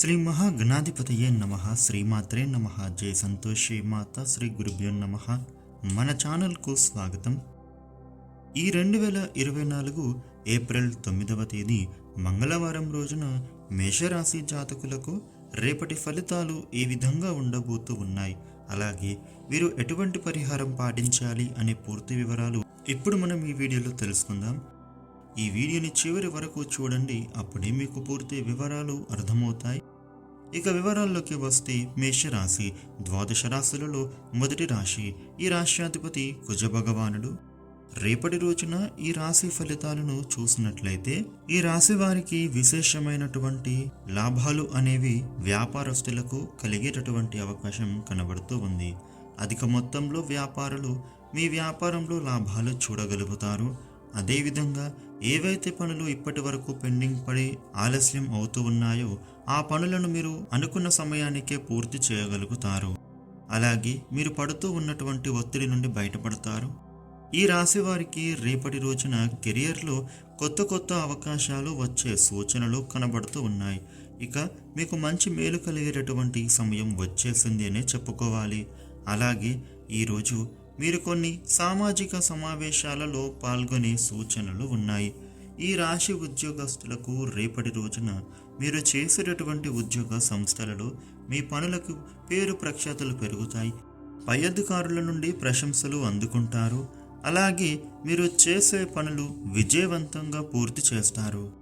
శ్రీ మహాగణాధిపతయే నమ శ్రీమాత్రే నమ జయ సంతోషి మాత శ్రీ గురుభ్యో నమ. మన ఛానల్కు స్వాగతం. ఈ రెండు వేల ఇరవై నాలుగు ఏప్రిల్ తొమ్మిదవ తేదీ మంగళవారం రోజున మేషరాశి జాతకులకు రేపటి ఫలితాలు ఏ విధంగా ఉండబోతూ ఉన్నాయి? అలాగే వీరు ఎటువంటి పరిహారం పాటించాలి అనే పూర్తి వివరాలు ఇప్పుడు మనం ఈ వీడియోలో తెలుసుకుందాం. ఈ వీడియోని చివరి వరకు చూడండి అప్పుడే మీకు పూర్తి వివరాలు అర్థమవుతాయి. ఇక వివరాల్లోకి వస్తే మేషరాశి ద్వాదశ రాశులలో మొదటి రాశి ఈ రాశ్యాధిపతి కుజభగవానుడు. రేపటి రోజున ఈ రాశి ఫలితాలను చూసినట్లయితే ఈ రాశి వారికి విశేషమైనటువంటి లాభాలు అనేవి వ్యాపారస్తులకు కలిగేటటువంటి అవకాశం కనబడుతూ ఉంది. అధిక మొత్తంలో వ్యాపారులు మీ వ్యాపారంలో లాభాలు చూడగలుగుతారు. అదేవిధంగా ఏవైతే పనులు ఇప్పటి వరకు పెండింగ్ పడి ఆలస్యం అవుతూ ఉన్నాయో ఆ పనులను మీరు అనుకున్న సమయానికే పూర్తి చేయగలుగుతారు. అలాగే మీరు పడుతూ ఉన్నటువంటి ఒత్తిడి నుండి బయటపడతారు. ఈ రాశి వారికి రేపటి రోజున కెరియర్లో కొత్త కొత్త అవకాశాలు వచ్చే సూచనలు కనబడుతూ ఉన్నాయి. ఇక మీకు మంచి మేలు కలిగేటటువంటి సమయం వచ్చేసింది అనే చెప్పుకోవాలి. అలాగే ఈరోజు మీరు కొన్ని సామాజిక సమావేశాలలో పాల్గొనే సూచనలు ఉన్నాయి. ఈ రాశి ఉద్యోగస్తులకు రేపటి రోజున మీరు చేసేటటువంటి ఉద్యోగ సంస్థలలో మీ పనులకు పేరు ప్రఖ్యాతులు పెరుగుతాయి. పై అధికారుల నుండి ప్రశంసలు అందుకుంటారు. అలాగే మీరు చేసే పనులు విజయవంతంగా పూర్తి చేస్తారు.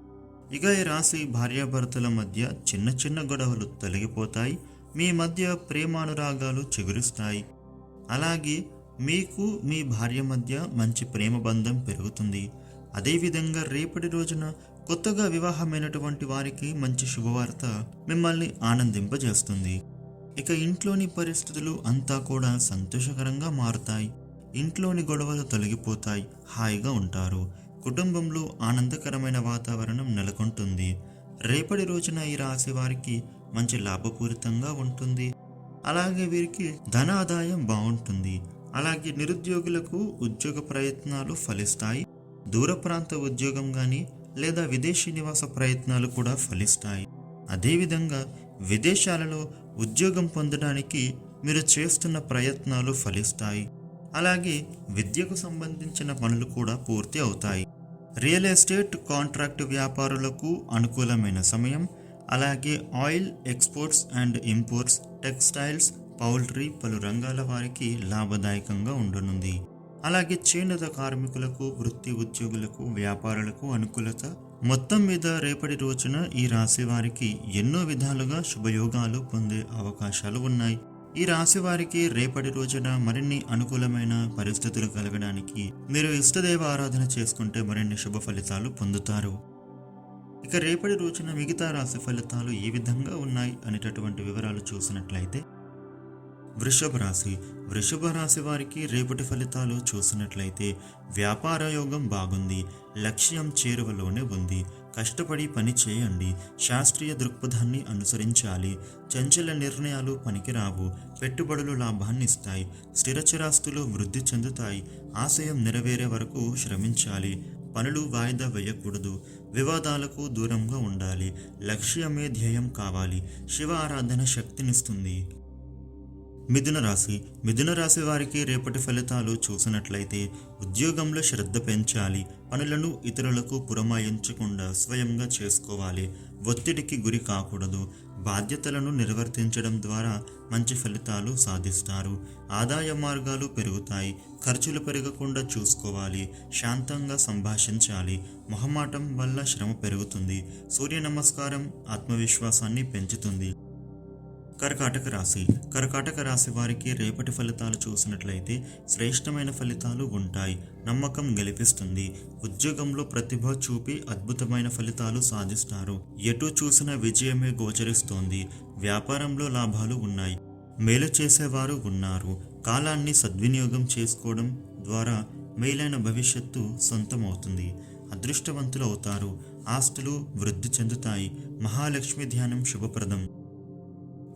ఇక ఈ రాశి భార్యాభర్తల మధ్య చిన్న చిన్న గొడవలు తొలగిపోతాయి. మీ మధ్య ప్రేమానురాగాలు చిగురుస్తాయి. అలాగే మీకు మీ భార్య మధ్య మంచి ప్రేమ బంధం పెరుగుతుంది. అదేవిధంగా రేపటి రోజున కొత్తగా వివాహమైనటువంటి వారికి మంచి శుభవార్త మిమ్మల్ని ఆనందింపజేస్తుంది. ఇక ఇంట్లోని పరిస్థితులు అంతా కూడా సంతోషకరంగా మారుతాయి. ఇంట్లోని గొడవలు తొలగిపోతాయి. హాయిగా ఉంటారు. కుటుంబంలో ఆనందకరమైన వాతావరణం నెలకొంటుంది. రేపటి రోజున ఈ రాశి వారికి మంచి లాభపూరితంగా ఉంటుంది. అలాగే వీరికి ధన ఆదాయం బాగుంటుంది. అలాగే నిరుద్యోగులకు ఉద్యోగ ప్రయత్నాలు ఫలిస్తాయి. దూర ప్రాంత ఉద్యోగం కానీ లేదా విదేశీ నివాస ప్రయత్నాలు కూడా ఫలిస్తాయి. అదేవిధంగా విదేశాలలో ఉద్యోగం పొందడానికి మీరు చేస్తున్న ప్రయత్నాలు ఫలిస్తాయి. అలాగే విద్యకు సంబంధించిన పనులు కూడా పూర్తి అవుతాయి. రియల్ ఎస్టేట్ కాంట్రాక్ట్ వ్యాపారులకు అనుకూలమైన సమయం అలాగే oil exports and imports textiles poultry పలు రంగాల వారికి లాభదాయకంగా ఉండనుంది. అలాగే చేనేత కార్మికులకు వృత్తి ఉద్యోగులకు వ్యాపారులకు అనుకూలత. మొత్తం మీద రేపటి రోజున ఈ రాశి వారికి ఎన్నో విధాలుగా శుభయోగాలు పొందే అవకాశాలు ఉన్నాయి. ఈ రాశి వారికి రేపటి రోజున మరిన్ని అనుకూలమైన పరిస్థితులు కలగడానికి మీరు ఇష్టదేవ ఆరాధన చేసుకుంటే మరిన్ని శుభ ఫలితాలు పొందుతారు. ఇక రేపటి రోజున మిగతా రాశి ఫలితాలు ఏ విధంగా ఉన్నాయి అనేటటువంటి వివరాలు చూసినట్లయితే వృషభ రాశి. వృషభ రాశి వారికి రేపటి ఫలితాలు చూసినట్లయితే వ్యాపార యోగం బాగుంది. లక్ష్యం చేరువలోనే ఉంది. కష్టపడి పని చేయండి. శాస్త్రీయ దృక్పథాన్ని అనుసరించాలి. చంచల నిర్ణయాలు పనికిరావు. పెట్టుబడులు లాభాన్ని ఇస్తాయి. స్థిరచరాస్తులు వృద్ధి చెందుతాయి. ఆశయం నెరవేరే వరకు శ్రమించాలి. పనులు వాయిదా వేయకూడదు. వివాదాలకు దూరంగా ఉండాలి. లక్ష్యమే ధ్యేయం కావాలి. శివ ఆరాధన శక్తినిస్తుంది. మిథున రాశి. మిథున రాశి వారికి రేపటి ఫలితాలు చూసినట్లయితే ఉద్యోగంలో శ్రద్ధ పెంచాలి. పనులను ఇతరులకు పురమాయించకుండా స్వయంగా చేసుకోవాలి. ఒత్తిడికి గురి కాకూడదు. బాధ్యతలను నిర్వర్తించడం ద్వారా మంచి ఫలితాలు సాధిస్తారు. ఆదాయ మార్గాలు పెరుగుతాయి. ఖర్చులు పెరగకుండా చూసుకోవాలి. శాంతంగా సంభాషించాలి. మొహమాటం వల్ల శ్రమ పెరుగుతుంది. సూర్య నమస్కారం ఆత్మవిశ్వాసాన్ని పెంచుతుంది. కర్కాటక రాశి. కర్కాటక రాశి వారికి రేపటి ఫలితాలు చూసినట్లయితే శ్రేష్టమైన ఫలితాలు ఉంటాయి. నమ్మకం గెలిపిస్తుంది. ఉద్యోగంలో ప్రతిభ చూపి అద్భుతమైన ఫలితాలు సాధిస్తారు. ఎటు చూసిన విజయమే గోచరిస్తోంది. వ్యాపారంలో లాభాలు ఉన్నాయి. మేలు చేసేవారు ఉన్నారు. కాలాన్ని సద్వినియోగం చేసుకోవడం ద్వారా మేలైన భవిష్యత్తు సొంతమవుతుంది. అదృష్టవంతులు అవుతారు. ఆస్తులు వృద్ధి చెందుతాయి. మహాలక్ష్మి ధ్యానం శుభప్రదం.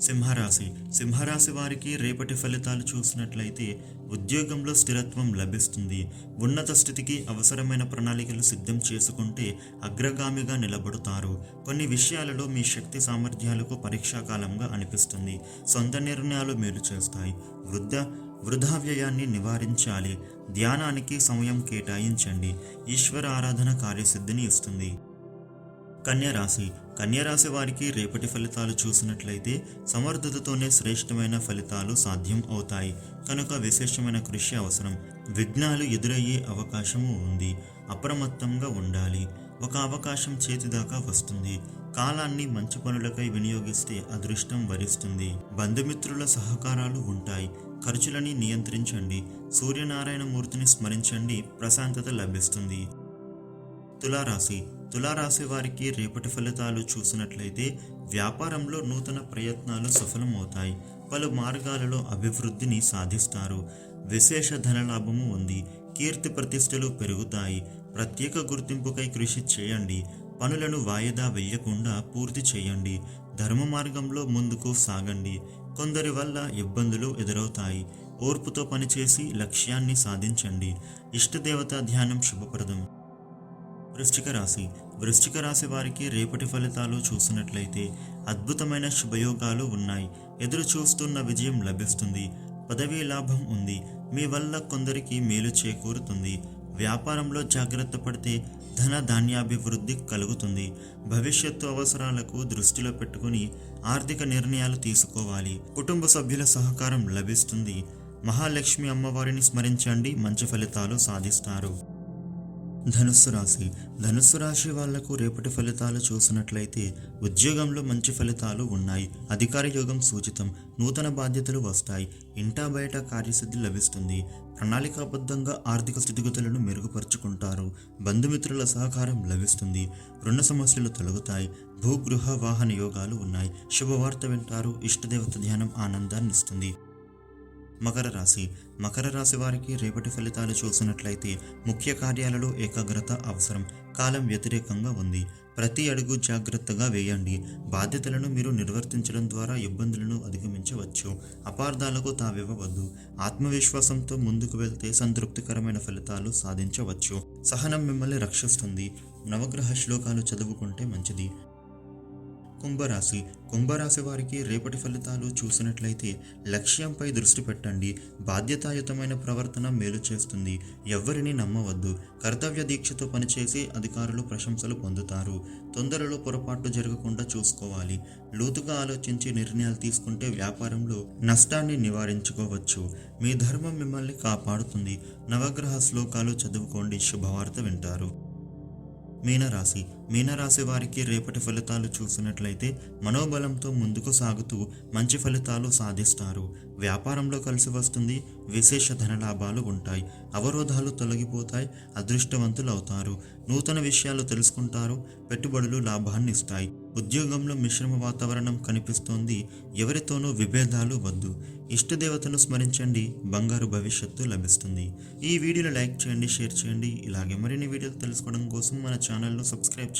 సింహరాశి. సింహరాశి వారికి రేపటి ఫలితాలు చూసినట్లయితే ఉద్యోగంలో స్థిరత్వం లభిస్తుంది. ఉన్నత స్థితికి అవసరమైన ప్రణాళికలు సిద్ధం చేసుకుంటే అగ్రగామిగా నిలబడతారు. కొన్ని విషయాలలో మీ శక్తి సామర్థ్యాలకు పరీక్షాకాలంగా అనిపిస్తుంది. సొంత నిర్ణయాలు మేలు చేస్తాయి. వృద్ధ వృధా వ్యయాన్ని నివారించాలి. ధ్యానానికి సమయం కేటాయించండి. ఈశ్వర ఆరాధన కార్యసిద్ధిని ఇస్తుంది. కన్యరాశి. కన్యరాశి వారికి రేపటి ఫలితాలు చూసినట్లయితే సమర్థతతోనే శ్రేష్టమైన ఫలితాలు సాధ్యం అవుతాయి. కనుక విశేషమైన కృషి అవసరం. విఘ్నాలు ఎదురయ్యే అవకాశము ఉంది. అప్రమత్తంగా ఉండాలి. ఒక అవకాశం చేతిదాకా వస్తుంది. కాలాన్ని మంచి పనులకై వినియోగిస్తే అదృష్టం వరిస్తుంది. బంధుమిత్రుల సహకారాలు ఉంటాయి. ఖర్చులని నియంత్రించండి. సూర్యనారాయణ మూర్తిని స్మరించండి. ప్రశాంతత లభిస్తుంది. తులారాశి తులారాశి వారికి రేపటి ఫలితాలు చూసినట్లయితే వ్యాపారంలో నూతన ప్రయత్నాలు సఫలమవుతాయి. పలు మార్గాలలో అభివృద్ధిని సాధిస్తారు. విశేష ధనలాభము ఉంది. కీర్తి ప్రతిష్టలు పెరుగుతాయి. ప్రత్యేక గుర్తింపుకై కృషి చేయండి. పనులను వాయిదా వేయకుండా పూర్తి చేయండి. ధర్మ మార్గంలో ముందుకు సాగండి. కొందరి వల్ల ఇబ్బందులు ఎదురవుతాయి. ఓర్పుతో పనిచేసి లక్ష్యాన్ని సాధించండి. ఇష్టదేవత ధ్యానం శుభప్రదం. వృశ్చిక రాశి. వృశ్చిక రాశి వారికి రేపటి ఫలితాలు చూసినట్లయితే అద్భుతమైన శుభయోగాలు ఉన్నాయి. ఎదురు చూస్తున్న విజయం లభిస్తుంది. పదవీ లాభం ఉంది. మీ వల్ల కొందరికి మేలు చేకూరుతుంది. వ్యాపారంలో జాగ్రత్త పడితే ధన ధాన్యాభివృద్ధి కలుగుతుంది. భవిష్యత్తు అవసరాలకు దృష్టిలో పెట్టుకుని ఆర్థిక నిర్ణయాలు తీసుకోవాలి. కుటుంబ సభ్యుల సహకారం లభిస్తుంది. మహాలక్ష్మి అమ్మవారిని స్మరించండి. మంచి ఫలితాలు సాధిస్తారు. ధనుస్సు రాశి. ధనుస్సు రాశి వాళ్ళకు రేపటి ఫలితాలు చూసినట్లయితే ఉద్యోగంలో మంచి ఫలితాలు ఉన్నాయి. అధికార యోగం సూచితం. నూతన బాధ్యతలు వస్తాయి. ఇంటా బయట కార్యసిద్ధి లభిస్తుంది. ప్రణాళికాబద్ధంగా ఆర్థిక స్థితిగతులను మెరుగుపరుచుకుంటారు. బంధుమిత్రుల సహకారం లభిస్తుంది. రుణ సమస్యలు తొలగుతాయి. భూగృహ వాహన యోగాలు ఉన్నాయి. శుభవార్త వింటారు. ఇష్టదేవత ధ్యానం ఆనందాన్ని ఇస్తుంది. మకర రాశి. మకర రాశి వారికి రేపటి ఫలితాలు చూసినట్లయితే ముఖ్య కార్యాలలో ఏకాగ్రత అవసరం. కాలం వ్యతిరేకంగా ఉంది. ప్రతి అడుగు జాగ్రత్తగా వేయండి. బాధ్యతలను మీరు నిర్వర్తించడం ద్వారా ఇబ్బందులను అధిగమించవచ్చు. అపార్థాలకు తావివ్వవద్దు. ఆత్మవిశ్వాసంతో ముందుకు వెళ్తే సంతృప్తికరమైన ఫలితాలు సాధించవచ్చు. సహనం మిమ్మల్ని రక్షిస్తుంది. నవగ్రహ శ్లోకాలు చదువుకుంటే మంచిది. కుంభరాశి కుంభరాశి వారికి రేపటి ఫలితాలు చూసినట్లయితే లక్ష్యంపై దృష్టి పెట్టండి. బాధ్యతాయుతమైన ప్రవర్తన మేలు చేస్తుంది. ఎవ్వరిని నమ్మవద్దు. కర్తవ్య దీక్షతో పనిచేసి అధికారులు ప్రశంసలు పొందుతారు. తొందరలో పొరపాటు జరగకుండా చూసుకోవాలి. లోతుగా ఆలోచించి నిర్ణయాలు తీసుకుంటే వ్యాపారంలో నష్టాన్ని నివారించుకోవచ్చు. మీ ధర్మం మిమ్మల్ని కాపాడుతుంది. నవగ్రహ శ్లోకాలు చదువుకోండి. శుభవార్త వింటారు. మీనరాశి. మీనరాశి వారికి రేపటి ఫలితాలు చూసినట్లయితే మనోబలంతో ముందుకు సాగుతూ మంచి ఫలితాలు సాధిస్తారు. వ్యాపారంలో కలిసి వస్తుంది విశేష ధనలాభాలు ఉంటాయి అవరోధాలు తొలగిపోతాయి అదృష్టవంతులు అవుతారు. నూతన విషయాలు తెలుసుకుంటారు పెట్టుబడులు లాభాన్ని ఇస్తాయి. ఉద్యోగంలో మిశ్రమ వాతావరణం కనిపిస్తోంది ఎవరితోనూ విభేదాలు వద్దు. ఇష్టదేవతను స్మరించండి బంగారు భవిష్యత్తు లభిస్తుంది. ఈ వీడియోని లైక్ చేయండి షేర్ చేయండి. ఇలాగే మరిన్ని వీడియోలు తెలుసుకోవడం కోసం మన ఛానల్ను subscribe